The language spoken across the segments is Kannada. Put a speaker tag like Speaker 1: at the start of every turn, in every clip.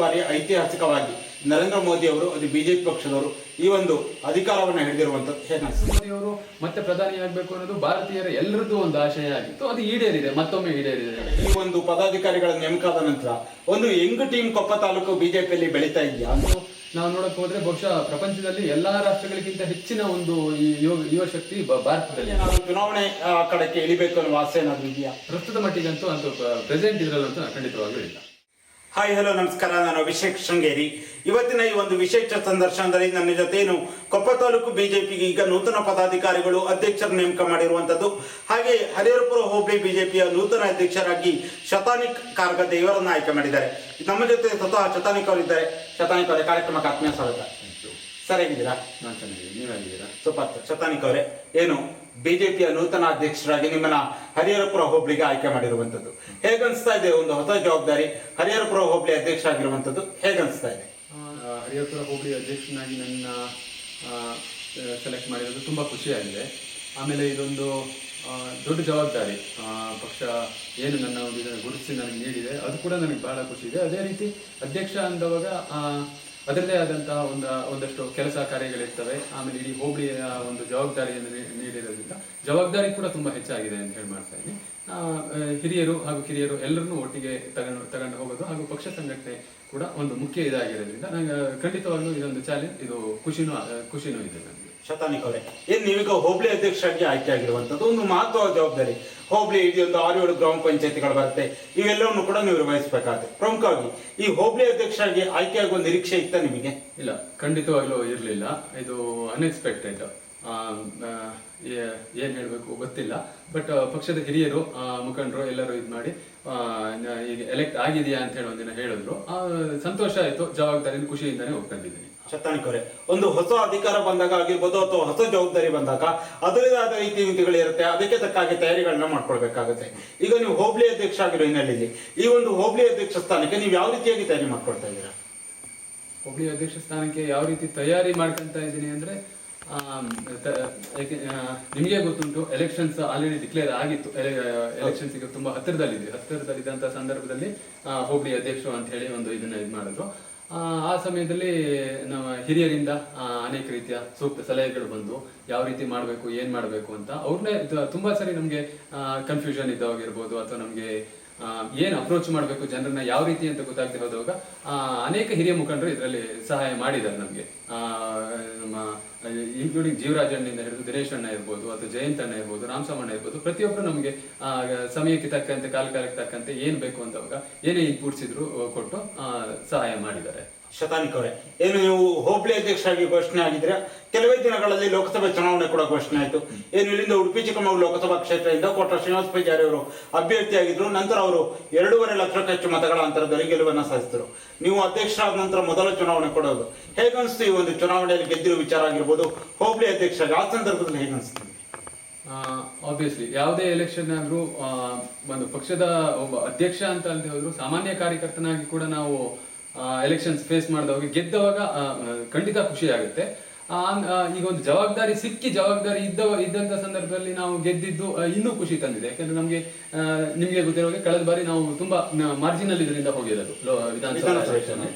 Speaker 1: ಬಾರಿ ಐತಿಹಾಸಿಕವಾಗಿ ನರೇಂದ್ರ ಮೋದಿ ಅವರು ಅದು ಬಿಜೆಪಿ ಪಕ್ಷದವರು ಈ ಒಂದು ಅಧಿಕಾರವನ್ನು ಹಿಡಿದಿರುವಂತದ್ದು ಹೇಗೆ ಮೋದಿ
Speaker 2: ಅವರು ಮತ್ತೆ ಪ್ರಧಾನಿ ಆಗಬೇಕು ಅನ್ನೋದು ಭಾರತೀಯರ ಎಲ್ಲರದ್ದು ಒಂದು ಆಶಯ ಆಗಿತ್ತು ಅದು ಈಡೇರಿದೆ ಮತ್ತೊಮ್ಮೆ ಈಡೇರಿದೆ.
Speaker 1: ಈ ಒಂದು ಪದಾಧಿಕಾರಿಗಳ ನೇಮಕ ಆದ ನಂತರ ಒಂದು ಯಂಗ್ ಟೀಮ್ ಕೊಪ್ಪ ತಾಲೂಕು ಬಿಜೆಪಿಯಲ್ಲಿ ಬೆಳೀತಾ ಇದೆಯಾ? ಅಂತ
Speaker 2: ನಾವು ನೋಡಕ್ ಹೋದ್ರೆ ಬಹುಶಃ ಪ್ರಪಂಚದಲ್ಲಿ ಎಲ್ಲಾ ರಾಷ್ಟ್ರಗಳಿಗಿಂತ ಹೆಚ್ಚಿನ ಒಂದು ಈ ಯುವ ಯುವ ಶಕ್ತಿ ಭಾರತದಲ್ಲಿ
Speaker 1: ಚುನಾವಣೆ ಕಡೆಗೆ ಇಳಿಬೇಕು ಅನ್ನೋ ಆಸೆ ಏನಾದ್ರು ಇದೆಯಾ?
Speaker 2: ಪ್ರಸ್ತುತ ಮಟ್ಟಿಗಂತೂ ಅಂತೂ ಪ್ರೆಸೆಂಟ್ ಇದ್ರಲ್ಲಂತೂ ಖಂಡಿತವಾಗ್ಲೂ ಇಲ್ಲ.
Speaker 1: ಹಾಯ್ ಹಲೋ ನಮಸ್ಕಾರ. ನಾನು ಅಭಿಷೇಕ್ ಶೃಂಗೇರಿ. ಇವತ್ತಿನ ಈ ಒಂದು ವಿಶೇಷ ಸಂದರ್ಶನದಲ್ಲಿ ನನ್ನ ಜೊತೆನು ಕೊಪ್ಪ ತಾಲೂಕು ಬಿಜೆಪಿಗೆ ಈಗ ನೂತನ ಪದಾಧಿಕಾರಿಗಳು ಅಧ್ಯಕ್ಷರ ನೇಮಕ ಮಾಡಿರುವಂತದ್ದು ಹಾಗೆ ಹರಿಹರಪುರ ಹೋಬಳಿ ಬಿಜೆಪಿಯ ನೂತನ ಅಧ್ಯಕ್ಷರಾಗಿ ಶತಾನಿಕ್ ಕಾರ್ಗ ಇವರನ್ನ ಆಯ್ಕೆ ಮಾಡಿದ್ದಾರೆ. ನಮ್ಮ ಜೊತೆ ಸ್ವತಃ ಶತಾನಿಕ್ ಅವರಿದ್ದಾರೆ. ಶತಾನಿಕ್ ಅವರೇ ಕಾರ್ಯಕ್ರಮಕ್ಕೆ ಆತ್ಮೀಯ ಸ್ವಾಗತ. ಸರ್ ಹೇಗಿದ್ದೀರಾ
Speaker 2: ನಾನು ಚೆನ್ನಾಗಿದ್ದೀನಿ. ನೀವಾಗಿದ್ದೀರಾ
Speaker 1: ಸೂಪರ್. ಶತಾನಿಕ್ ಅವರೇ ಏನು ಬಿಜೆಪಿಯ ನೂತನ ಅಧ್ಯಕ್ಷರಾಗಿ ನಿಮ್ಮನ್ನ ಹರಿಹರಪುರ ಹೋಬಳಿಗೆ ಆಯ್ಕೆ ಮಾಡಿರುವಂತದ್ದು ಹೇಗನ್ಸ್ತಾ ಇದೆ ಒಂದು ಹೊಸ ಜವಾಬ್ದಾರಿ? ಹರಿಹರಪುರ ಹೋಬಳಿ ಅಧ್ಯಕ್ಷ ಆಗಿರುವಂತದ್ದು ಹೇಗನ್ಸ್ತಾ ಇದೆ?
Speaker 2: ಹರಿಹರಪುರ ಹೋಬಳಿ ಅಧ್ಯಕ್ಷನಾಗಿ ನನ್ನ ಸೆಲೆಕ್ಟ್ ಮಾಡಿರೋದು ತುಂಬ ಖುಷಿಯಾಗಿದೆ. ಆಮೇಲೆ ಇದೊಂದು ದೊಡ್ಡ ಜವಾಬ್ದಾರಿ. ಪಕ್ಷ ಏನು ನನ್ನ ಒಂದು ಗುರುತಿಸಿ ನನಗೆ ನೀಡಿದೆ, ಅದು ಕೂಡ ನನಗೆ ಬಹಳ ಖುಷಿ ಇದೆ. ಅದೇ ರೀತಿ ಅಧ್ಯಕ್ಷ ಅಂದವಾಗ ಅದರದೇ ಆದಂತಹ ಒಂದು, ಒಂದಷ್ಟು ಕೆಲಸ ಕಾರ್ಯಗಳಿರ್ತವೆ. ಆಮೇಲೆ ಇಡೀ ಹೋಬಳಿಯ ಒಂದು ಜವಾಬ್ದಾರಿಯನ್ನು ನೀಡಿರೋದ್ರಿಂದ ಜವಾಬ್ದಾರಿ ಕೂಡ ತುಂಬಾ ಹೆಚ್ಚಾಗಿದೆ ಅಂತ ಹೇಳಿ ಮಾಡ್ತಾ ಇದ್ದೀನಿ. ಹಿರಿಯರು ಹಾಗೂ ಕಿರಿಯರು ಎಲ್ಲರನ್ನೂ ಒಟ್ಟಿಗೆ ತಗೊಂಡು ತಗೊಂಡು ಹೋಗೋದು ಹಾಗೂ ಪಕ್ಷ ಸಂಘಟನೆ ಕೂಡ ಒಂದು ಮುಖ್ಯ ಇದಾಗಿರೋದ್ರಿಂದ ನಂಗೆ ಖಂಡಿತವಾಗ್ಲೂ ಇದೊಂದು ಚಾಲೆಂಜ್ ಇದು ಖುಷಿನೂ ಖುಷಿನೂ ಇದೆ ನನಗೆ
Speaker 1: ಶತಾನಿಕ್ ಅವರೇ. ಏನು ನೀವೀಗ ಹೋಬಳಿ ಅಧ್ಯಕ್ಷರಾಗಿ ಆಯ್ಕೆ ಆಗಿರುವಂಥದ್ದು. ಒಂದು ಮಹತ್ವದ ಜವಾಬ್ದಾರಿ. ಹೋಬಳಿ ಇಡೀ ಒಂದು ಆರು ಏಳು ಗ್ರಾಮ ಪಂಚಾಯತಿಗಳು ಬರುತ್ತೆ. ಇವೆಲ್ಲವನ್ನು ಕೂಡ ನೀವು ನಿರ್ವಹಿಸಬೇಕಾಗುತ್ತೆ ಪ್ರಮುಖವಾಗಿ, ಈ ಹೋಬಳಿ ಅಧ್ಯಕ್ಷರಾಗಿ ಆಯ್ಕೆ ಆಗುವ ನಿರೀಕ್ಷೆ ಇತ್ತ ನಿಮಗೆ?
Speaker 2: ಇಲ್ಲ, ಖಂಡಿತವಾಗ್ಲೂ ಇರಲಿಲ್ಲ. ಇದು ಅನ್ಎಕ್ಸ್ಪೆಕ್ಟೆಡ್ ಏನ್ ಹೇಳಬೇಕು ಗೊತ್ತಿಲ್ಲ. ಬಟ್ ಪಕ್ಷದ ಹಿರಿಯರು ಮುಖಂಡರು ಎಲ್ಲರೂ ಇದು ಮಾಡಿ ಈಗ ಎಲೆಕ್ಟ್ ಆಗಿದೆಯಾ ಅಂತ ಹೇಳಿ ಒಂದಿನ ಹೇಳಿದ್ರು. ಸಂತೋಷ ಆಯ್ತು. ಜವಾಬ್ದಾರಿ ಖುಷಿಯಿಂದಾನೇ ಒಪ್ಕೊಂಡಿದ್ದೀನಿ
Speaker 1: ಶತಾನಿಕ್ ಅವರೇ ಒಂದು ಹೊಸ ಅಧಿಕಾರ ಬಂದಾಗ ಆಗಿರ್ಬೋದು ಅಥವಾ ಹೊಸ ಜವಾಬ್ದಾರಿ ಬಂದಾಗ ಅದರದೇ ಆದ ರೀತಿ ನೀತಿಗಳಿರುತ್ತೆ ಅದಕ್ಕೆ ತಕ್ಕ ಹಾಗೆ ತಯಾರಿಗಳನ್ನ ಮಾಡ್ಕೊಳ್ಬೇಕಾಗುತ್ತೆ. ಈಗ ನೀವು ಹೋಬಳಿ ಅಧ್ಯಕ್ಷ ಆಗಿರೋ ಹಿನ್ನೆಲೆಯಲ್ಲಿ ಈ ಒಂದು ಹೋಬಳಿ ಅಧ್ಯಕ್ಷ ಸ್ಥಾನಕ್ಕೆ ನೀವು ಯಾವ ರೀತಿಯಾಗಿ ತಯಾರಿ ಮಾಡ್ಕೊಳ್ತಾ ಇದ್ದೀರಾ?
Speaker 2: ಹೋಬ್ಳಿ ಅಧ್ಯಕ್ಷ ಸ್ಥಾನಕ್ಕೆ ಯಾವ ರೀತಿ ತಯಾರಿ ಮಾಡ್ಕೊಂತ ಇದ್ದೀನಿ ಅಂದ್ರೆ ನಿಮಗೆ ಗೊತ್ತುಂಟು ಎಲೆಕ್ಷನ್ಸ್ ಆಲ್ರೆಡಿ ಡಿಕ್ಲೇರ್ ಆಗಿತ್ತು. ಎಲೆಕ್ಷನ್ಸ್ ಈಗ ತುಂಬಾ ಹತ್ತಿರದಲ್ಲಿದೆ. ಹತ್ತಿರದಲ್ಲಿದ್ದಂತಹ ಸಂದರ್ಭದಲ್ಲಿ ಹೋಬಳಿ ಅಧ್ಯಕ್ಷರು ಅಂತ ಹೇಳಿ ಒಂದು ಇದನ್ನ ಇದು ಮಾಡಿದ್ರು. ಆ, ಸಮಯದಲ್ಲಿ ನಮ್ಮ ಹಿರಿಯರಿಂದ ಅನೇಕ ರೀತಿಯ ಸೂಕ್ತ ಸಲಹೆಗಳು ಬಂದು ಯಾವ ರೀತಿ ಮಾಡಬೇಕು ಏನ್ ಮಾಡಬೇಕು ಅಂತ ಅವ್ರನ್ನೇ ತುಂಬಾ ಸರಿ ನಮಗೆ ಕನ್ಫ್ಯೂಷನ್ ಇದ್ದಾಗಿರ್ಬೋದು ಅಥವಾ ನಮಗೆ ಏನು ಅಪ್ರೋಚ್ ಮಾಡಬೇಕು ಜನರನ್ನ ಯಾವ ರೀತಿ ಅಂತ ಗೊತ್ತಾಗದೆ ಹೋದಾಗ ಅನೇಕ ಹಿರಿಯ ಮುಖಂಡರು ಇದರಲ್ಲಿ ಸಹಾಯ ಮಾಡಿದ್ದಾರೆ ನಮಗೆ. ನಮ್ಮ ಇನ್ಕ್ಲೂಡಿಂಗ್ ಜೀವರಾಜಣ್ಣಿಂದ ಹಿಡಿದು ದಿನೇಶ್ ಅಣ್ಣ ಇರ್ಬೋದು ಅಥವಾ ಜಯಂತ್ ಅಣ್ಣ ಇರ್ಬೋದು ರಾಮಸಾಮಣ್ಣ ಇರ್ಬೋದು, ಪ್ರತಿಯೊಬ್ಬರು ನಮಗೆ ಸಮಯಕ್ಕೆ ತಕ್ಕಂತೆ ಕಾಲ ಕಾಲಕ್ಕೆ ತಕ್ಕಂತೆ ಏನ್ ಬೇಕು ಅಂತವಾಗ ಏನೇ ಇನ್ಪುಟ್ಸ್ ಇದ್ರು ಕೊಟ್ಟು ಸಹಾಯ ಮಾಡಿದ್ದಾರೆ.
Speaker 1: ಶತಾನಿಕ್ ಅವರೇ, ಏನು ನೀವು ಹೋಬಳಿ ಅಧ್ಯಕ್ಷರಾಗಿ ಘೋಷಣೆ ಆಗಿದ್ರೆ ಕೆಲವೇ ದಿನಗಳಲ್ಲಿ ಲೋಕಸಭೆ ಚುನಾವಣೆ ಕೂಡ ಘೋಷಣೆ ಆಯಿತು. ಏನು ಇಲ್ಲಿಂದ ಉಡುಪಿ ಚಿಕ್ಕಮಗಳೂರು ಲೋಕಸಭಾ ಕ್ಷೇತ್ರದಿಂದ ಕೋಟ ಶ್ರೀನಿವಾಸ ಪೂಜಾರಿ ಅವರು ಅಭ್ಯರ್ಥಿಯಾಗಿದ್ರು. ನಂತರ ಅವರು ಎರಡೂವರೆ ಲಕ್ಷಕ್ಕೂ ಹೆಚ್ಚು ಮತಗಳ ಅಂತರದಲ್ಲಿ ಗೆಲುವನ್ನು ಸಾಧಿಸಿದರು. ನೀವು ಅಧ್ಯಕ್ಷರಾದ ನಂತರ ಮೊದಲ ಚುನಾವಣೆ ಕೊಡೋದು. ಹೇಗನ್ಸ್ತು ಈ ಒಂದು ಚುನಾವಣೆಯಲ್ಲಿ ಗೆದ್ದಿರುವ ವಿಚಾರ ಆಗಿರ್ಬೋದು? ಹೋಬಳಿ ಅಧ್ಯಕ್ಷರಾಗಿ ಆ ಸಂದರ್ಭದಲ್ಲಿ ಹೇಗನ್ಸ್ತು
Speaker 2: ಆಬ್ವಿಯಸ್ಲಿ ಯಾವುದೇ ಎಲೆಕ್ಷನ್ ಆದರೂ ಒಂದು ಪಕ್ಷದ ಒಬ್ಬ ಅಧ್ಯಕ್ಷ ಅಂತ ಅಂತ ಹೇಳಿದ್ರು ಸಾಮಾನ್ಯ ಕಾರ್ಯಕರ್ತನಾಗಿ ಕೂಡ ನಾವು ಎಲೆಕ್ಷನ್ಸ್ ಫೇಸ್ ಮಾಡಿದವಾಗ ಗೆದ್ದವಾಗ ಖಂಡಿತ ಖುಷಿ ಆಗುತ್ತೆ. ಈಗ ಒಂದು ಜವಾಬ್ದಾರಿ ಸಿಕ್ಕಿ ಜವಾಬ್ದಾರಿ ಇದ್ದ ಇದ್ದಂತ ಸಂದರ್ಭದಲ್ಲಿ ನಾವು ಗೆದ್ದಿದ್ದು ಇನ್ನೂ ಖುಷಿ ತಂದಿದೆ. ಯಾಕಂದ್ರೆ ನಮಗೆ ನಿಮಗೆ ಗೊತ್ತಿರೋ ಹಾಗೆ ಕಳೆದ ಬಾರಿ ನಾವು ತುಂಬಾ ಮಾರ್ಜಿನಲ್ ಇದರಿಂದ ಹೋಗಿರೋದು ವಿಧಾನಸಭಾ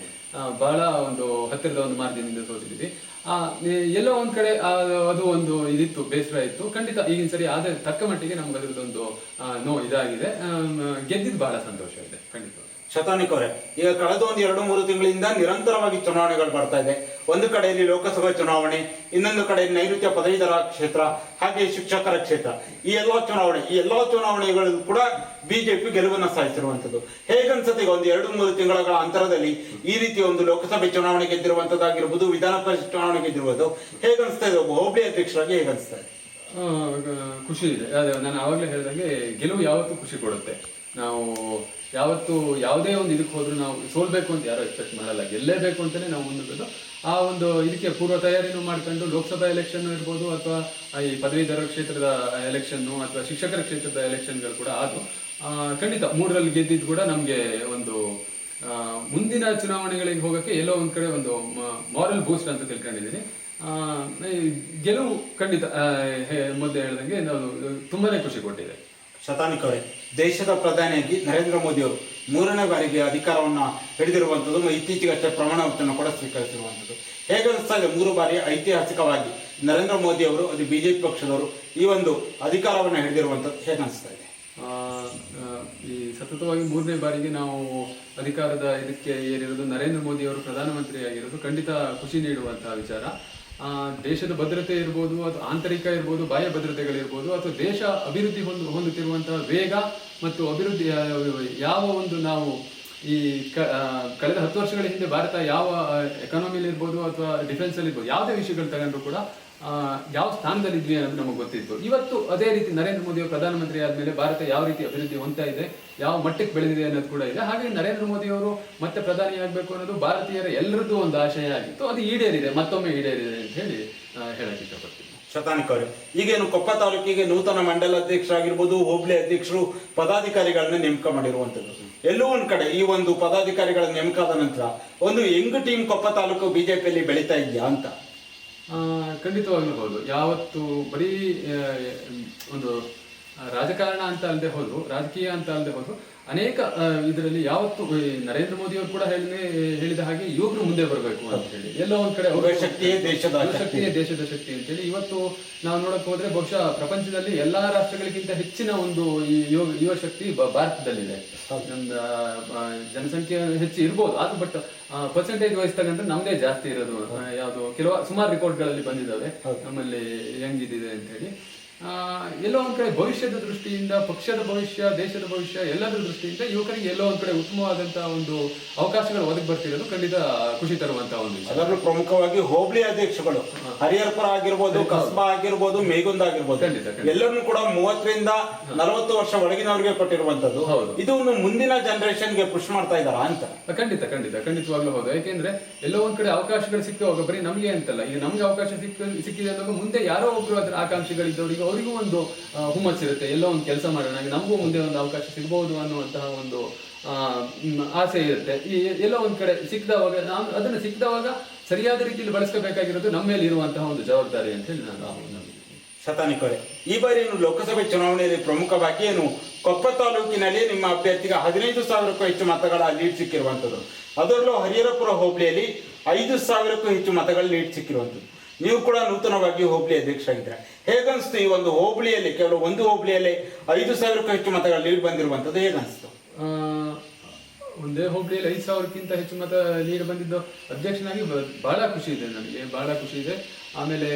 Speaker 2: ಬಹಳ ಒಂದು ಹತ್ತಿರದ ಒಂದು ಮಾರ್ಜಿನ್ ಇಂದ ಸೋತಿದ್ವಿ ಎಲ್ಲೋ ಒಂದ್ ಕಡೆ ಅದು ಒಂದು ಇದಿತ್ತು ಬೇಸರ ಇತ್ತು. ಖಂಡಿತ ಈಗಿನ ಸರಿ ಆದ್ರೆ ತಕ್ಕ ಮಟ್ಟಿಗೆ ನಮ್ಗೆ ಆ, ನೋ ಇದಾಗಿದೆ. ಗೆದ್ದಿದ್ ಬಹಳ ಸಂತೋಷ ಇದೆ ಖಂಡಿತ.
Speaker 1: ಶತಾನಿಕ್ ಈಗ ಕಳೆದ ಒಂದು ಎರಡು ಮೂರು ತಿಂಗಳಿಂದ ನಿರಂತರವಾಗಿ ಚುನಾವಣೆಗಳು ಬರ್ತಾ ಇದೆ. ಒಂದು ಕಡೆಯಲ್ಲಿ ಲೋಕಸಭಾ ಚುನಾವಣೆ, ಇನ್ನೊಂದು ಕಡೆ ನೈಋತ್ಯ ಪದವೀಧರ ಕ್ಷೇತ್ರ ಹಾಗೆ ಶಿಕ್ಷಕರ ಕ್ಷೇತ್ರ. ಈ ಎಲ್ಲ ಚುನಾವಣೆ, ಈ ಎಲ್ಲ ಚುನಾವಣೆಗಳಲ್ಲೂ ಕೂಡ ಬಿಜೆಪಿ ಗೆಲುವನ್ನು ಸಾಧಿಸಿರುವಂತದ್ದು ಹೇಗನ್ಸತ್ತೆ ಈಗ ಒಂದು ಎರಡು ಮೂರು ತಿಂಗಳ ಅಂತರದಲ್ಲಿ ಈ ರೀತಿ ಒಂದು ಲೋಕಸಭೆ ಚುನಾವಣೆ ಗೆದ್ದಿರುವಂತದ್ದಾಗಿರ್ಬೋದು ವಿಧಾನ ಪರಿಷತ್ ಚುನಾವಣೆ ಗೆದ್ದಿರುವುದು ಹೇಗನ್ಸ್ತಾ ಇದೆ? ಒಬ್ಬ ಹೋಬಳಿ ಅಧ್ಯಕ್ಷರಾಗಿ ಹೇಗನ್ಸ್ತಾ ಇದೆ
Speaker 2: ಖುಷಿ ಇದೆ. ನಾನು ಆವಾಗಲೇ ಹೇಳಿದಂಗೆ ಗೆಲುವು ಯಾವತ್ತೂ ಖುಷಿ ಕೊಡುತ್ತೆ. ನಾವು ಯಾವತ್ತು ಯಾವುದೇ ಒಂದು ಇದಕ್ಕೆ ಹೋದ್ರು ನಾವು ಸೋಲ್ಬೇಕು ಅಂತ ಯಾರು ಎಕ್ಸ್ಪೆಕ್ಟ್ ಮಾಡಲ್ಲ. ಗೆಲ್ಲೇಬೇಕು ಅಂತಲೇ ನಾವು ಮುಂದೆ ಆ ಒಂದು ಇದಕ್ಕೆ ಪೂರ್ವ ತಯಾರಿನೂ ಮಾಡ್ಕೊಂಡು ಲೋಕಸಭಾ ಎಲೆಕ್ಷನ್ ಇರ್ಬೋದು ಅಥವಾ ಈ ಪದವೀಧರ ಕ್ಷೇತ್ರದ ಎಲೆಕ್ಷನ್ನು ಅಥವಾ ಶಿಕ್ಷಕರ ಕ್ಷೇತ್ರದ ಎಲೆಕ್ಷನ್ಗಳು ಕೂಡ ಆ, ಖಂಡಿತ ಮೂರರಲ್ಲಿ ಗೆದ್ದಿದ್ದು ಕೂಡ ನಮಗೆ ಒಂದು ಮುಂದಿನ ಚುನಾವಣೆಗಳಿಗೆ ಹೋಗೋಕ್ಕೆ ಎಲ್ಲೋ ಒಂದು ಕಡೆ ಒಂದು ಮಾರಲ್ ಬೂಸ್ಟ್ ಅಂತ ತಿಳ್ಕೊಂಡಿದ್ದೀನಿ. ಗೆಲುವು ಖಂಡಿತ ಮೊದಲು ಹೇಳ್ದಂಗೆ ನಾವು ತುಂಬಾ ಖುಷಿ ಕೊಟ್ಟಿದೆ.
Speaker 1: ಶತಾನಿಕ್ ದೇಶದ ಪ್ರಧಾನಿಯಾಗಿ ನರೇಂದ್ರ ಮೋದಿ ಅವರು ಮೂರನೇ ಬಾರಿಗೆ ಅಧಿಕಾರವನ್ನ ಹಿಡಿದಿರುವಂಥದ್ದು ಪ್ರಮಾಣ ವಚನ ಕೂಡ ಸ್ವೀಕರಿಸಿರುವಂಥದ್ದು ಹೇಗೆ ಅನಿಸ್ತಾ ಮೂರು ಬಾರಿ ಐತಿಹಾಸಿಕವಾಗಿ ನರೇಂದ್ರ ಮೋದಿ ಅವರು ಅದು ಬಿಜೆಪಿ ಪಕ್ಷದವರು ಈ ಒಂದು ಅಧಿಕಾರವನ್ನು ಹಿಡಿದಿರುವಂಥದ್ದು ಹೇಗೆ ಅನಿಸ್ತಾ ಇದೆ
Speaker 2: ಈ ಸತತವಾಗಿ ಮೂರನೇ ಬಾರಿಗೆ ನಾವು ಅಧಿಕಾರದ ಇದಕ್ಕೆ ಏರಿರೋದು ನರೇಂದ್ರ ಮೋದಿ ಅವರು ಪ್ರಧಾನಮಂತ್ರಿ ಆಗಿರೋದು ಖಂಡಿತ ಖುಷಿ ನೀಡುವಂತಹ ವಿಚಾರ. ದೇಶದ ಭದ್ರತೆ ಇರ್ಬೋದು ಅಥವಾ ಆಂತರಿಕ ಇರ್ಬೋದು ಬಾಹ್ಯ ಭದ್ರತೆಗಳಿರ್ಬೋದು ಅಥವಾ ದೇಶ ಅಭಿವೃದ್ಧಿ ಹೊಂದು ಹೊಂದುತ್ತಿರುವಂತಹ ವೇಗ ಮತ್ತು ಅಭಿವೃದ್ಧಿ ಯಾವ ಒಂದು ನಾವು ಈ ಕಳೆದ ಹತ್ತು ವರ್ಷಗಳ ಹಿಂದೆ ಭಾರತ ಯಾವ ಎಕಾನಮಿಲಿ ಇರ್ಬೋದು ಅಥವಾ ಡಿಫೆನ್ಸ್ ಅಲ್ಲಿ ಇರ್ಬೋದು ಯಾವುದೇ ವಿಷಯಗಳು ತಗೊಂಡ್ರು ಕೂಡ ಆ, ಯಾವ ಸ್ಥಾನದಲ್ಲಿದ್ವಿ ಅನ್ನೋದು ನಮಗೆ ಗೊತ್ತಿತ್ತು. ಇವತ್ತು ಅದೇ ರೀತಿ ನರೇಂದ್ರ ಮೋದಿ ಅವರು ಪ್ರಧಾನಮಂತ್ರಿ ಆದಮೇಲೆ ಭಾರತ ಯಾವ ರೀತಿ ಅಭಿವೃದ್ಧಿ ಹೊಂದ್ತಾ ಇದೆ, ಯಾವ ಮಟ್ಟಕ್ಕೆ ಬೆಳೆದಿದೆ ಅನ್ನೋದು ಕೂಡ ಇದೆ. ಹಾಗೆ ನರೇಂದ್ರ ಮೋದಿ ಅವರು ಮತ್ತೆ ಪ್ರಧಾನಿ ಆಗಬೇಕು ಅನ್ನೋದು ಭಾರತೀಯರ ಎಲ್ಲರದ್ದು ಒಂದು ಆಶಯ ಆಗಿತ್ತು. ಅದು ಈಡೇರಿದೆ, ಮತ್ತೊಮ್ಮೆ ಈಡೇರಿದೆ ಅಂತ ಹೇಳಿ ಹೇಳಕ್ಕೆ ಹೇಳಕ್ ಇಷ್ಟಪಡ್ತೀನಿ.
Speaker 1: ಶತಾನಿಕ್ ಅವರು, ಈಗೇನು ಕೊಪ್ಪ ತಾಲೂಕಿಗೆ ನೂತನ ಮಂಡಲ ಅಧ್ಯಕ್ಷರಾಗಿರ್ಬೋದು, ಹೋಬಳಿ ಅಧ್ಯಕ್ಷರು, ಪದಾಧಿಕಾರಿಗಳನ್ನ ನೇಮಕ ಮಾಡಿರುವಂಥದ್ದು. ಎಲ್ಲೋ ಒಂದ್ ಕಡೆ ಈ ಒಂದು ಪದಾಧಿಕಾರಿಗಳ ನೇಮಕ ಆದ ನಂತರ ಒಂದು ಯಂಗ್ ಟೀಮ್ ಕೊಪ್ಪ ತಾಲೂಕು ಬಿಜೆಪಿಯಲ್ಲಿ ಬೆಳೀತಾ ಇದೆಯಾ ಅಂತ.
Speaker 2: ಖಂಡಿತವಾಗ್ಲೂ ಹೌದು. ಯಾವತ್ತು ಬರೀ ಒಂದು ರಾಜಕಾರಣ ಅಂತ ಅಲ್ಲದೆ ಹೋದ್ರು ರಾಜಕೀಯ ಅಂತ ಅಲ್ಲದೆ ಹೋದ್ರು ಅನೇಕ ಇದರಲ್ಲಿ ಯಾವತ್ತು ನರೇಂದ್ರ ಮೋದಿ ಅವರು ಕೂಡ ಹೇಳಿ ಹೇಳಿದ ಹಾಗೆ ಯುವಕರು ಮುಂದೆ ಬರಬೇಕು ಅಂತ ಹೇಳಿ. ಎಲ್ಲೋ ಒಂದ್ ಕಡೆ
Speaker 1: ಶಕ್ತಿಯೇ ದೇಶದ
Speaker 2: ಶಕ್ತಿ. ಶಕ್ತಿಯೇ ದೇಶದ ಶಕ್ತಿ ಅಂತೇಳಿ ಇವತ್ತು ನಾವು ನೋಡಕ್ ಹೋದ್ರೆ ಬಹುಶಃ ಪ್ರಪಂಚದಲ್ಲಿ ಎಲ್ಲಾ ರಾಷ್ಟ್ರಗಳಿಗಿಂತ ಹೆಚ್ಚಿನ ಒಂದು ಈ ಯುವ ಯುವ ಶಕ್ತಿ ಭಾರತದಲ್ಲಿದೆ. ನಮ್ದು ಜನಸಂಖ್ಯೆ ಹೆಚ್ಚು ಇರ್ಬೋದು. ಅದು ಬಟ್ ಪರ್ಸೆಂಟೇಜ್ ವೈಸ್ ತಗೊಂಡ್ರೆ ನಮ್ದೇ ಜಾಸ್ತಿ ಇರೋದು. ಯಾವುದು ಕೆಲವು ಸುಮಾರು ರಿಪೋರ್ಟ್ಗಳಲ್ಲಿ ಬಂದಿದ್ದಾವೆ. ನಮ್ಮಲ್ಲಿ ಹೆಂಗಿದಿದೆ ಅಂತ ಹೇಳಿ. ಎಲ್ಲೋ ಒಂದು ಕಡೆ ಭವಿಷ್ಯದ ದೃಷ್ಟಿಯಿಂದ ಪಕ್ಷದ ಭವಿಷ್ಯ ದೇಶದ ಭವಿಷ್ಯ ಎಲ್ಲದರ ದೃಷ್ಟಿಯಿಂದ ಯುವಕರಿಗೆ ಎಲ್ಲೋ ಒಂದು ಕಡೆ ಉತ್ತಮವಾದಂತಹ ಒಂದು ಅವಕಾಶಗಳು ಒದಗಿ ಬರ್ತಿರೋದು ಖಂಡಿತ ಖುಷಿ ತರುವಂತಹ ಒಂದು
Speaker 1: ಅದರಲ್ಲೂ ಪ್ರಮುಖವಾಗಿ ಹೋಬಳಿ ಅಧ್ಯಕ್ಷಗಳು ಹರಿಹರಪುರ ಆಗಿರ್ಬೋದು ಕಸ್ಬಾ ಆಗಿರ್ಬೋದು ಮೇಗುಂದ ಆಗಿರ್ಬೋದು. ಎಲ್ಲರನ್ನು ಕೂಡ ಮೂವತ್ತರಿಂದ ನಲವತ್ತು ವರ್ಷ ಒಳಗಿನವರಿಗೆ ಕೊಟ್ಟಿರುವಂತದ್ದು
Speaker 2: ಹೌದು.
Speaker 1: ಇದು ಒಂದು ಮುಂದಿನ ಜನರೇಷನ್ಗೆ ಪುಷ್ ಮಾಡ್ತಾ ಇದ್ದಾರ ಅಂತ.
Speaker 2: ಖಂಡಿತ ಖಂಡಿತ ಖಂಡಿತವಾಗ್ಲೂ ಹೌದು. ಯಾಕೆಂದ್ರೆ ಎಲ್ಲೋ ಒಂದ್ ಕಡೆ ಅವಕಾಶಗಳು ಸಿಕ್ಕುವಾಗ ಬರೀ ನಮ್ಗೆ ಅಂತಲ್ಲ. ಈಗ ನಮ್ಗೆ ಅವಕಾಶ ಸಿಕ್ಕ ಸಿಕ್ಕಿದೆ ಅನ್ನೋದು ಮುಂದೆ ಯಾರೋ ಒಬ್ರು ಅದರ ಆಕಾಂಕ್ಷಿಗಳಿದ್ದವರಿಗೆ ಅವರಿಗೂ ಒಂದು ಹುಮ್ಮಸ್ ಹುಮ್ಮಸ್ಸಿರುತ್ತೆ ಎಲ್ಲೋ ಒಂದು ಕೆಲಸ ಮಾಡೋಣ. ನಮಗೂ ಮುಂದೆ ಒಂದು ಅವಕಾಶ ಸಿಗಬಹುದು ಅನ್ನುವಂತಹ ಒಂದು ಆಸೆ ಇರುತ್ತೆ. ಈ, ಎಲ್ಲೋ ಒಂದು ಕಡೆ ಸಿಕ್ಕದವಾಗ ನಾವು ಅದನ್ನು ಸಿಕ್ಕದವಾಗ ಸರಿಯಾದ ರೀತಿಯಲ್ಲಿ ಬಳಸ್ಕೋಬೇಕಾಗಿರೋದು ನಮ್ಮ ಮೇಲೆ ಇರುವಂತಹ ಒಂದು ಜವಾಬ್ದಾರಿ ಅಂತ ಹೇಳಿ ನಾನು ನಂಬಿದ್ದೀನಿ.
Speaker 1: ಶತಾನಿಕ್ ಈ ಬಾರಿ ಲೋಕಸಭೆ ಚುನಾವಣೆಯಲ್ಲಿ ಪ್ರಮುಖವಾಗಿ ಏನು ಕೊಪ್ಪ ತಾಲೂಕಿನಲ್ಲಿ ನಿಮ್ಮ ಅಭ್ಯರ್ಥಿಗೆ ಹದಿನೈದು ಸಾವಿರಕ್ಕೂ ಹೆಚ್ಚು ಮತಗಳ ಲೀಡ್ ಸಿಕ್ಕಿರುವಂಥದ್ದು. ಅದರಲ್ಲೂ ಹರಿಹರಪುರ ಹೋಬಳಿಯಲ್ಲಿ ಐದು ಸಾವಿರಕ್ಕೂ ಹೆಚ್ಚು ಮತಗಳ ಲೀಡ್ ಸಿಕ್ಕಿರುವಂಥದ್ದು. ನೀವು ಕೂಡ ನೂತನವಾಗಿ ಹೋಬಳಿ ಅಧ್ಯಕ್ಷರಾಗಿದ್ದೀರಾ? ಹೇಗನ್ಸ್ತು ಈ ಒಂದು ಹೋಬಳಿಯಲ್ಲಿ, ಕೇವಲ ಒಂದು ಹೋಬಳಿಯಲ್ಲಿ ಐದು ಸಾವಿರಕ್ಕೂ ಹೆಚ್ಚು ಮತಗಳ ಲೀಡ್ ಬಂದಿರುವಂಥದ್ದು ಹೇಗನ್ಸ್ತು?
Speaker 2: ಒಂದೇ ಹೋಬಳಿಯಲ್ಲಿ ಐದು ಸಾವಿರಕ್ಕಿಂತ ಹೆಚ್ಚು ಮತ ಲೀಡ್ ಬಂದಿದ್ದು ಅಧ್ಯಕ್ಷನಾಗಿ ಬಹಳ ಖುಷಿ ಇದೆ ನನಗೆ, ಬಹಳ ಖುಷಿ ಇದೆ. ಆಮೇಲೆ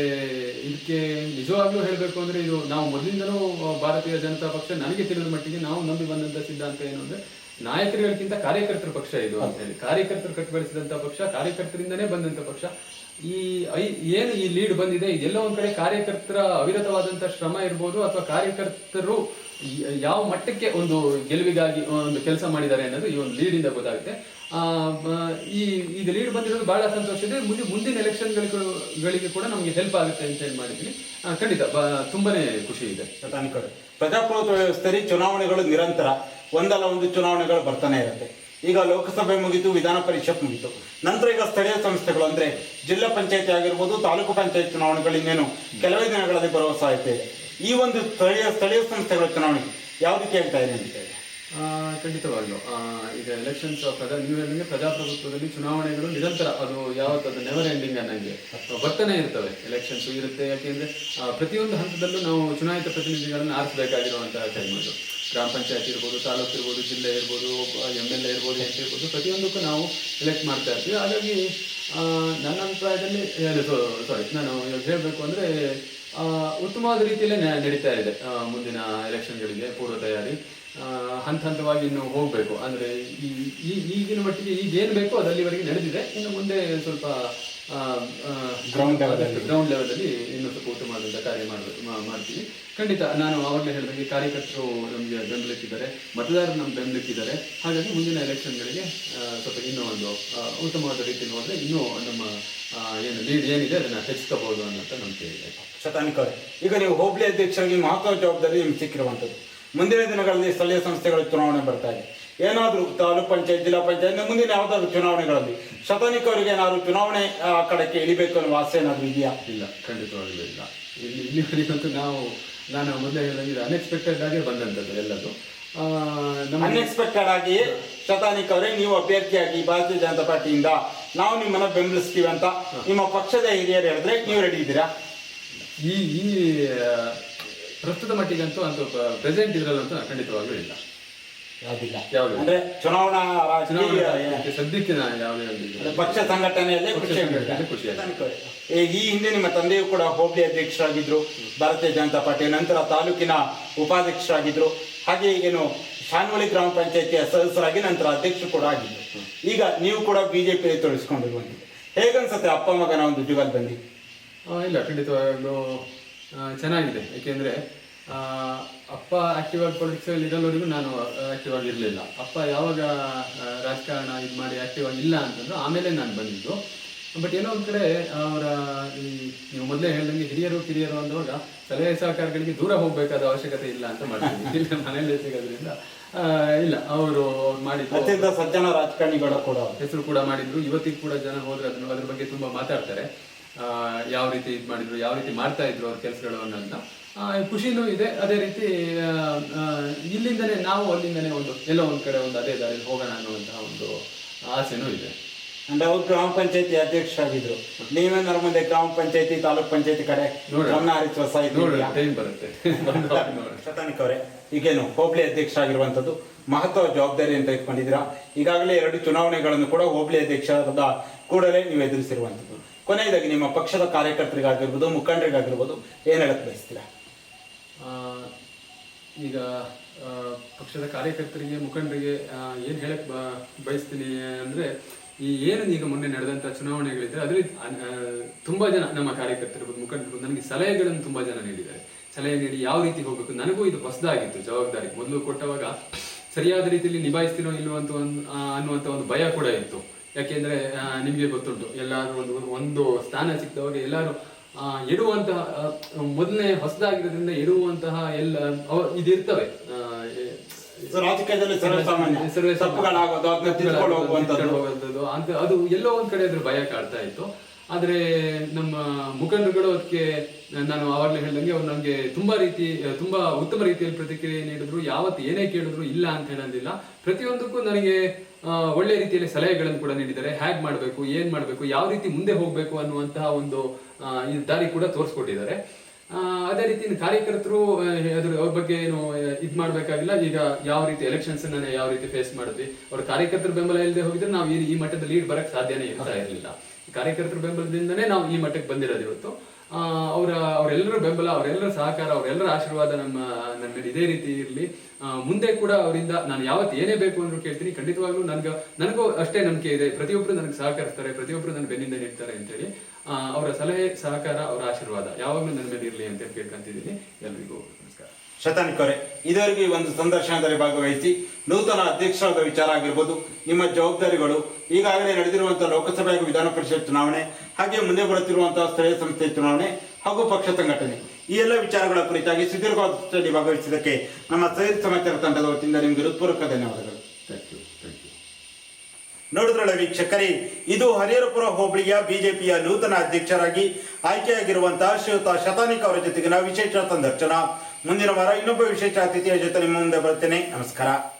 Speaker 2: ಇದಕ್ಕೆ ನಿಜವಾಗ್ಲೂ ಹೇಳಬೇಕು ಅಂದ್ರೆ ಇದು ನಾವು ಮೊದಲಿಂದಲೂ ಭಾರತೀಯ ಜನತಾ ಪಕ್ಷ, ನನಗೆ ತಿಳಿದ ಮಟ್ಟಿಗೆ ನಾವು ನಂಬಿ ಬಂದಂತ ಸಿದ್ಧಾಂತ ಏನು ಅಂದ್ರೆ ನಾಯಕರುಗಳಿಗಿಂತ ಕಾರ್ಯಕರ್ತರ ಪಕ್ಷ ಇದು ಅಂತ ಹೇಳಿ. ಕಾರ್ಯಕರ್ತರು ಕಟ್ಟಿಬೆಳೆಸಿದಂತ ಪಕ್ಷ, ಕಾರ್ಯಕರ್ತರಿಂದನೇ ಬಂದಂತ ಪಕ್ಷ. ಈ ಏನು ಈ ಲೀಡ್ ಬಂದಿದೆ ಎಲ್ಲೋ ಒಂದ್ ಕಡೆ ಕಾರ್ಯಕರ್ತರ ಅವಿರತವಾದಂತ ಶ್ರಮ ಇರ್ಬೋದು ಅಥವಾ ಕಾರ್ಯಕರ್ತರು ಯಾವ ಮಟ್ಟಕ್ಕೆ ಒಂದು ಗೆಲುವಿಗಾಗಿ ಒಂದು ಕೆಲಸ ಮಾಡಿದ್ದಾರೆ ಅನ್ನೋದು ಈ ಒಂದು ಲೀಡಿಂದ ಗೊತ್ತಾಗುತ್ತೆ. ಆ, ಈ ಇದು ಲೀಡ್ ಬಂದಿರೋದು ಬಹಳ ಸಂತೋಷ ಇದೆ. ಮುಂದೆ ಮುಂದಿನ ಎಲೆಕ್ಷನ್ ಗಳಿಗೆ ಕೂಡ ನಮಗೆ ಹೆಲ್ಪ್ ಆಗುತ್ತೆ ಅಂತ ಹೇಳಿ ಮಾಡಿದ್ವಿ ಖಂಡಿತ ತುಂಬಾನೇ ಖುಷಿ ಇದೆ.
Speaker 1: ಪ್ರಜಾಪ್ರಭುತ್ವ ವ್ಯವಸ್ಥೆಯಲ್ಲಿ ಚುನಾವಣೆಗಳು ನಿರಂತರ ಒಂದಲ್ಲ ಒಂದು ಚುನಾವಣೆಗಳು ಬರ್ತಾನೆ ಇರುತ್ತೆ. ಈಗ ಲೋಕಸಭೆ ಮುಗಿತು, ವಿಧಾನ ಪರಿಷತ್ ಮುಗಿತು. ನಂತರ ಈಗ ಸ್ಥಳೀಯ ಸಂಸ್ಥೆಗಳು ಅಂದ್ರೆ ಜಿಲ್ಲಾ ಪಂಚಾಯತಿ ಆಗಿರ್ಬೋದು, ತಾಲೂಕು ಪಂಚಾಯತ್ ಚುನಾವಣೆಗಳು ಇನ್ನೇನು ಕೆಲವೇ ದಿನಗಳಲ್ಲಿ ಬರುವ ಸಾಧ್ಯತೆ ಇದೆ. ಈ ಒಂದು ಸ್ಥಳೀಯ ಸ್ಥಳೀಯ ಸಂಸ್ಥೆಗಳ ಚುನಾವಣೆ ಯಾವ್ದಕ್ಕೆ ಹೇಳ್ತಾ ಇದೆ ಅಂತ ಹೇಳಿ.
Speaker 2: ಖಂಡಿತವಾಗ್ಲೂ. ಈಗ ಎಲೆಕ್ಷನ್ಸ್ ಪ್ರಜಾ ನೀವು ಪ್ರಜಾಪ್ರಭುತ್ವದಲ್ಲಿ ಚುನಾವಣೆಗಳು ನಿರಂತರ, ಅದು ಯಾವತ್ತದು ನೆವರ್ ಎಂಡಿಂಗ್ ಅನ್ನಂಗೆ. ಬರ್ತಾನೆ ಇರ್ತವೆ. ಎಲೆಕ್ಷನ್ಸ್ ಇರುತ್ತೆ ಯಾಕೆಂದ್ರೆ ಪ್ರತಿಯೊಂದು ಹಂತದಲ್ಲೂ ನಾವು ಚುನಾಯಿತ ಪ್ರತಿನಿಧಿಗಳನ್ನು ಆರಿಸಬೇಕಾಗಿರುವಂತಹ ಟೈಮ್ ಅದು. ಗ್ರಾಮ ಪಂಚಾಯತ್ ಇರ್ಬೋದು, ತಾಲೂಕು ಇರ್ಬೋದು, ಜಿಲ್ಲೆ ಇರ್ಬೋದು ಎಂ ಎಲ್ ಎ ಇರ್ಬೋದು, ಎಂ ಪಿ ಇರ್ಬೋದು, ಪ್ರತಿಯೊಂದಕ್ಕೂ ನಾವು ಎಲೆಕ್ಟ್ ಮಾಡ್ತಾ ಇರ್ತೀವಿ. ಹಾಗಾಗಿ ನನ್ನ ಅಭಿಪ್ರಾಯದಲ್ಲಿ ಸಾರಿ ನಾನು ಹೇಳಬೇಕು ಅಂದರೆ ಉತ್ತಮವಾದ ರೀತಿಯಲ್ಲೇ ನಡೀತಾ ಇದೆ ಮುಂದಿನ ಎಲೆಕ್ಷನ್ಗಳಿಗೆ ಪೂರ್ವ ತಯಾರಿ ಹಂತ ಹಂತವಾಗಿ ಇನ್ನು ಹೋಗಬೇಕು. ಅಂದ್ರೆ ಈ ಈ- ಈಗಿನ ಮಟ್ಟಿಗೆ ಈಗ ಏನು ಬೇಕೋ ಅದರಲ್ಲಿವರೆಗೆ ನಡೆದಿದೆ. ಇನ್ನು ಮುಂದೆ ಸ್ವಲ್ಪ
Speaker 1: ಗ್ರೌಂಡ್
Speaker 2: ಗ್ರೌಂಡ್ ಲೆವೆಲಲ್ಲಿ ಇನ್ನು ಸ್ವಲ್ಪ ಉತ್ತಮವಾದಂಥ ಕಾರ್ಯ ಮಾಡಬೇಕು ಮಾಡ್ತೀವಿ. ಖಂಡಿತ ನಾನು ಅವಾಗಲೇ ಹೇಳಿದಂಗೆ ಕಾರ್ಯಕರ್ತರು ನಮಗೆ ಬೆಂಬಲಿಕ್ಕಿದ್ದಾರೆ. ಮತದಾರರು ನಮ್ಮ ಬೆಂಬಲಿಸಿದ್ದಾರೆ ಹಾಗಾಗಿ ಮುಂದಿನ ಎಲೆಕ್ಷನ್ಗಳಿಗೆ ಸ್ವಲ್ಪ ಇನ್ನೂ ಒಂದು ಉತ್ತಮವಾದ ರೀತಿಯಲ್ಲಿ ಹೋದರೆ ಇನ್ನೂ ನಮ್ಮ ಏನು ಲೀಡ್ ಏನಿದೆ ಅದನ್ನು ಹೆಚ್ಚಿಸಬಹುದು ಅನ್ನೋಂಥ ನಂಬಿಕೆ ಇದೆ.
Speaker 1: ಶತಾನಿಕ್ ಈಗ ನೀವು ಹೋಬಳಿ ಅಧ್ಯಕ್ಷರಾಗಿ ಮಹತ್ವ ಜವಾಬ್ದಾರಿ ನಿಮ್ಗೆ ಸಿಕ್ಕಿರುವಂಥದ್ದು. ಮುಂದಿನ ದಿನಗಳಲ್ಲಿ ಸ್ಥಳೀಯ ಸಂಸ್ಥೆಗಳ ಚುನಾವಣೆ ಬರ್ತಾ ಇದೆ. ಏನಾದರೂ ತಾಲೂಕ್ ಪಂಚಾಯತ್ ಜಿಲ್ಲಾ ಪಂಚಾಯತ್ ಮುಂದಿನ ಯಾವುದಾದ್ರೂ ಚುನಾವಣೆಗಳಲ್ಲಿ ಶತಾನಿಕ್ ಅವರಿಗೆ ಏನಾದರೂ ಚುನಾವಣೆ ಆ, ಕಡೆಗೆ ಇಳಿಬೇಕು ಅನ್ನೋ ಆಸೆ ಏನಾದರೂ ಇದೆಯಾ?
Speaker 2: ಇಲ್ಲ ಖಂಡಿತವಾಗಲೂ ಇಲ್ಲ. ಇಲ್ಲಿ ಇಲ್ಲಿವರೆಗಂತೂ ನಾವು ನಾನು ಮೊದಲೇ ಹೇಳಿದ ಅನ್ಎಕ್ಸ್ಪೆಕ್ಟೆಡ್ ಆಗಿ ಬಂದಂಥದ್ದು ಎಲ್ಲದು.
Speaker 1: ಅನ್ಎಕ್ಸ್ಪೆಕ್ಟೆಡ್ ಆಗಿ ಶತಾನಿಕ್ ಅವರೇ ನೀವು ಅಭ್ಯರ್ಥಿಯಾಗಿ ಭಾರತೀಯ ಜನತಾ ಪಾರ್ಟಿಯಿಂದ ನಾವು ನಿಮ್ಮನ್ನ ಬೆಂಬಲಿಸ್ತೀವಿ ಅಂತ ನಿಮ್ಮ ಪಕ್ಷದ ಹಿರಿಯರು ಹೇಳಿದ್ರೆ ನೀವು ರೆಡಿ ಇದ್ದೀರಾ?
Speaker 2: ಈ ಈ ಪ್ರಸ್ತುತ ಮಟ್ಟಿಗಂತೂ ಅಂತ ಪ್ರೆಸೆಂಟ್ ಇದರಲ್ಲಂತೂ ಖಂಡಿತವಾಗ್ಲೂ ಇಲ್ಲ.
Speaker 1: ಯಾವುದಿಲ್ಲ.
Speaker 2: ಯಾವುದು?
Speaker 1: ಅಂದ್ರೆ ಚುನಾವಣಾ
Speaker 2: ಚುನಾವಣೆ ಸದ್ಯಕ್ಕೆ ನಾನು ಯಾವುದೇ ಒಂದು
Speaker 1: ಪಕ್ಷ ಸಂಘಟನೆಯಲ್ಲೇ ಖುಷಿ ಈ ಹಿಂದೆ ನಿಮ್ಮ ತಂದೆಯು ಕೂಡ ಹೋಬಳಿ ಅಧ್ಯಕ್ಷರಾಗಿದ್ರು ಭಾರತೀಯ ಜನತಾ ಪಾರ್ಟಿ ನಂತರ ತಾಲೂಕಿನ ಉಪಾಧ್ಯಕ್ಷರಾಗಿದ್ರು. ಹಾಗೆ ಏನು ಶಾನ್ವಳಿ ಗ್ರಾಮ ಪಂಚಾಯತಿಯ ಸದಸ್ಯರಾಗಿ ನಂತರ ಅಧ್ಯಕ್ಷರು ಕೂಡ ಆಗಿದ್ರು. ಈಗ ನೀವು ಕೂಡ ಬಿಜೆಪಿ ತೊಡಗಿಸ್ಕೊಂಡಿರುವಂಥದ್ದು ಹೇಗನ್ಸುತ್ತೆ ಅಪ್ಪ ಮಗನ ಒಂದು ಜುಗಲ್ ಬಂದಿ?
Speaker 2: ಇಲ್ಲ ಖಂಡಿತವಾಗ್ಲೂ ಚೆನ್ನಾಗಿದೆ. ಏಕೆಂದರೆ ಅಪ್ಪ ಆಕ್ಟಿವ್ ಆಗಿ ಪೊಲಿಟಿಕ್ಸಲ್ಲಿ ಇರೋವರೆಗೂ ನಾನು ಆಕ್ಟಿವ್ ಆಗಿರಲಿಲ್ಲ. ಅಪ್ಪ ಯಾವಾಗ ರಾಜಕಾರಣ ಇದು ಮಾಡಿ ಆಕ್ಟಿವ್ ಆಗಿಲ್ಲ ಅಂತಂದ್ರೆ ಆಮೇಲೆ ನಾನು ಬಂದಿದ್ದು. ಬಟ್ ಏನೋ ಒಂದು ಕಡೆ ಅವರ ಈ ನೀವು ಮೊದಲೇ ಹೇಳಿದಂಗೆ ಹಿರಿಯರು ಕಿರಿಯರು ಅಂದಾಗ ಸಲಹೆ ಸಹಕಾರಗಳಿಗೆ ದೂರ ಹೋಗಬೇಕಾದ ಅವಶ್ಯಕತೆ ಇಲ್ಲ ಅಂತ ಮಾಡ್ತೀನಿ ಇಲ್ಲ ಮನೆಯಲ್ಲೇ ಸಿಗೋದ್ರಿಂದ ಇಲ್ಲ ಅವರು
Speaker 1: ಮಾಡಿದ್ರು ಸಜ್ಜನ ರಾಜಕಾರಣಿಗಳು ಕೂಡ.
Speaker 2: ಹೆಸರು ಕೂಡ ಮಾಡಿದ್ರು. ಇವತ್ತಿಗೂ ಕೂಡ ಜನ ಹೋದ್ರೆ ಅದ್ರ ಬಗ್ಗೆ ತುಂಬಾ ಮಾತಾಡ್ತಾರೆ. ಯಾವ ರೀತಿ ಇದು ಮಾಡಿದ್ರು ಯಾವ ರೀತಿ ಮಾಡ್ತಾ ಇದ್ರು ಅವ್ರ ಕೆಲಸಗಳು ಅನ್ನೋದನ್ನ. ಖುಷಿನೂ ಇದೆ. ಅದೇ ರೀತಿ ಇಲ್ಲಿಂದನೇ ನಾವು ಅಲ್ಲಿಂದನೇ ಒಂದು ಎಲ್ಲೋ ಒಂದು ಕಡೆ ಒಂದು ಅದೇ ದಾರಿ ಹೋಗೋಣ ಅನ್ನುವಂತಹ ಒಂದು ಆಸೆನೂ ಇದೆ.
Speaker 1: ಅಂದ್ರೆ ಅವ್ರು ಗ್ರಾಮ ಪಂಚಾಯತಿ ಅಧ್ಯಕ್ಷರಾಗಿದ್ರು. ನೀವೇ ಮುಂದೆ ಗ್ರಾಮ ಪಂಚಾಯತಿ ತಾಲೂಕ್ ಪಂಚಾಯತಿ ಕಡೆ. ಗಮನ ಹರಿಸುವ ಶತಾನಿಕ್ ಅವರೇ ಈಗೇನು ಹೋಬಳಿ ಅಧ್ಯಕ್ಷರಾಗಿರುವಂಥದ್ದು ಮಹತ್ವ ಜವಾಬ್ದಾರಿ ಅಂತ ಇಟ್ಕೊಂಡಿದ್ದೀರಾ? ಈಗಾಗಲೇ ಎರಡು ಚುನಾವಣೆಗಳನ್ನು ಕೂಡ ಹೋಬಳಿ ಅಧ್ಯಕ್ಷರಾದ ಕೂಡಲೇ ನೀವು ಎದುರಿಸಿರುವಂಥದ್ದು. ಕೊನೆಯದಾಗಿ ನಿಮ್ಮ ಪಕ್ಷದ ಕಾರ್ಯಕರ್ತರಿಗಾಗಿರ್ಬೋದು ಮುಖಂಡರಿಗಾಗಿರ್ಬೋದು ಏನು ಹೇಳಕ್ ಬಯಸ್ತೀರಾ?
Speaker 2: ಈಗ ಪಕ್ಷದ ಕಾರ್ಯಕರ್ತರಿಗೆ ಮುಖಂಡರಿಗೆ ಏನು ಹೇಳಕ್ ಬಯಸ್ತೀನಿ ಅಂದ್ರೆ ಈ ಏನು ಈಗ ಮೊನ್ನೆ ನಡೆದಂತ ಚುನಾವಣೆಗಳಿದ್ರೆ ಅದರಲ್ಲಿ ತುಂಬ ಜನ ನಮ್ಮ ಕಾರ್ಯಕರ್ತರು ಮುಖಂಡರು ನನಗೆ ಸಲಹೆಗಳನ್ನು ತುಂಬಾ ಜನ ನೀಡಿದ್ದಾರೆ. ಸಲಹೆ ನೀಡಿ ಯಾವ ರೀತಿ ಹೋಗಬೇಕು ನನಗೂ ಇದು ಹೊಸದಾಗಿತ್ತು ಜವಾಬ್ದಾರಿ ಮೊದಲು ಕೊಟ್ಟವಾಗ ಸರಿಯಾದ ರೀತಿಯಲ್ಲಿ ನಿಭಾಯಿಸ್ತೀನೋ ಇಲ್ಲವಂತ ಅಂತ ಒಂದು ಆ, ಅನ್ನುವಂತ ಒಂದು ಭಯ ಕೂಡ ಇತ್ತು. ಯಾಕೆಂದ್ರೆ ನಿಮಗೆ ಗೊತ್ತುಂಟು ಎಲ್ಲಾರು ಒಂದು ಒಂದು ಸ್ಥಾನ ಸಿಕ್ತವಾಗ ಎಲ್ಲಾರು ಆ, ಎಡುವಂತಹ ಮೊದಲನೇ ಹೊಸದಾಗಿರೋದ್ರಿಂದ ಇಡುವಂತಹ ಎಲ್ಲ ಇದಿರ್ತವೆ.
Speaker 1: ರಾಜಕೀಯದಲ್ಲಿ
Speaker 2: ಅದು ಎಲ್ಲೋ ಒಂದ್ ಕಡೆ ಅದ್ರ ಭಯ ಕಾಡ್ತಾ ಇತ್ತು. ಆದ್ರೆ ನಮ್ಮ ಮುಖಂಡರುಗಳು ಅದಕ್ಕೆ ನಾನು ಆವಾಗಲೇ ಹೇಳ್ದಂಗೆ ಅವ್ರು ನಮಗೆ ತುಂಬಾ ರೀತಿ, ತುಂಬಾ ಉತ್ತಮ ರೀತಿಯಲ್ಲಿ ಪ್ರತಿಕ್ರಿಯೆ ನೀಡಿದ್ರು. ಯಾವತ್ತು ಏನೇ ಕೇಳಿದ್ರು ಇಲ್ಲ ಅಂತ ಹೇಳೋದಿಲ್ಲ. ಪ್ರತಿಯೊಂದಕ್ಕೂ ನನಗೆ ಒಳ್ಳೆ ರೀತಿಯಲ್ಲಿ ಸಲಹೆಗಳನ್ನು ಕೂಡ ನೀಡಿದ್ದಾರೆ. ಹ್ಯಾಗ್ ಮಾಡಬೇಕು, ಏನ್ ಮಾಡಬೇಕು, ಯಾವ ರೀತಿ ಮುಂದೆ ಹೋಗಬೇಕು ಅನ್ನುವಂತಹ ಒಂದು ದಾರಿ ಕೂಡ ತೋರಿಸ್ಕೊಟ್ಟಿದ್ದಾರೆ. ಅದೇ ರೀತಿ ಕಾರ್ಯಕರ್ತರು ಅದ್ರ, ಅವ್ರ ಬಗ್ಗೆ ಏನು, ಇದು ಮಾಡಬೇಕಾಗಿಲ್ಲ. ಈಗ ಯಾವ ರೀತಿ ಎಲೆಕ್ಷನ್ಸ್ ನಾನು ಯಾವ ರೀತಿ ಫೇಸ್ ಮಾಡಿದ್ವಿ. ಅವ್ರ ಕಾರ್ಯಕರ್ತರ ಬೆಂಬಲ ಇಲ್ಲದೆ ಹೋಗಿದ್ರೆ ನಾವು ಈ- ಮಟ್ಟದ ಲೀಡ್ ಬರಕ್ ಸಾಧ್ಯನೇ ಇರ್ತಾ ಇರಲಿಲ್ಲ. ಕಾರ್ಯಕರ್ತರ ಬೆಂಬಲದಿಂದನೇ ನಾವು ಈ ಮಟ್ಟಕ್ಕೆ ಬಂದಿರೋದು ಇವತ್ತು. ಅವರ, ಅವರೆಲ್ಲರ ಬೆಂಬಲ, ಅವರೆಲ್ಲರ ಸಹಕಾರ, ಅವರೆಲ್ಲರ ಆಶೀರ್ವಾದ ನಮ್ಮ ನನ್ನ ಮೇಲೆ ಇದೇ ರೀತಿ ಇರಲಿ. ಮುಂದೆ ಕೂಡ ಅವರಿಂದ ನಾನು ಯಾವತ್ತು ಏನೇ ಬೇಕು ಅಂದ್ರೂ ಕೇಳ್ತೀನಿ. ಖಂಡಿತವಾಗ್ಲೂ ನನ್ಗೆ, ನನಗೂ ಅಷ್ಟೇ ನಂಬಿಕೆ ಇದೆ. ಪ್ರತಿಯೊಬ್ಬರು ನನಗೆ ಸಹಕರಿಸ್ತಾರೆ. ಪ್ರತಿಯೊಬ್ಬರು ನನ್ನ ಬೆನ್ನಿಂದ ನಿಲ್ತಾರೆ ಅಂತೇಳಿ. ಅವರ ಸಲಹೆ, ಸಹಕಾರ, ಅವರ ಆಶೀರ್ವಾದ ಯಾವಾಗಲೂ ನನ್ನ ಮೇಲೆ ಇರಲಿ ಅಂತ ಕೇಳ್ಕೊಂತಿದ್ದೀನಿ. ಎಲ್ರಿಗೂ ನಮಸ್ಕಾರ
Speaker 1: ಕೊರೆ. ಅವರೇ ಇದುವರೆಗೂ ಈ ಒಂದು ಸಂದರ್ಶನದಲ್ಲಿ ಭಾಗವಹಿಸಿ ನೂತನ ಅಧ್ಯಕ್ಷರಾದ ವಿಚಾರ ಆಗಿರ್ಬೋದು ನಿಮ್ಮ ಜವಾಬ್ದಾರಿಗಳು ಈಗಾಗಲೇ ನಡೆದಿರುವಂತಹ ಲೋಕಸಭೆ ಹಾಗೂ ವಿಧಾನ ಪರಿಷತ್ ಚುನಾವಣೆ ಹಾಗೆ ಮುಂದೆ ಬರುತ್ತಿರುವಂತಹ ಸ್ಥಳೀಯ ಸಂಸ್ಥೆ ಚುನಾವಣೆ ಹಾಗೂ ಪಕ್ಷ ಸಂಘಟನೆ. ಈ ಎಲ್ಲ ವಿಚಾರಗಳ ಕುರಿತಾಗಿ ಸುದೀರ್ಘವಾಗಿ ಭಾಗವಹಿಸಿದ್ದಕ್ಕೆ ನಮ್ಮ ಸೈರ್ ಸಮಾಚಾರ ತಂಡದ ವತಿಯಿಂದ ನಿಮಗೆ ಹೃತ್ಪೂರ್ವಕ ಧನ್ಯವಾದಗಳು. ನೋಡಿದ್ರಲ್ಲ ವೀಕ್ಷಕರೇ ಇದು ಹರಿಹರಪುರ ಹೋಬಳಿಯ ಬಿಜೆಪಿಯ ನೂತನ ಅಧ್ಯಕ್ಷರಾಗಿ ಆಯ್ಕೆಯಾಗಿರುವಂತಹ ಶ್ರೀಯುತ ಶತಾನಿಕ್ ಅವರ ಜೊತೆಗಿನ ವಿಶೇಷ ಸಂದರ್ಶನ. ಮುಂದಿನ ವಾರ ಇನ್ನೊಬ್ಬ ವಿಶೇಷ ಅತಿಥಿಯ ಜೊತೆ ನಿಮ್ಮ ಮುಂದೆ ಬರ್ತೇನೆ. ನಮಸ್ಕಾರ.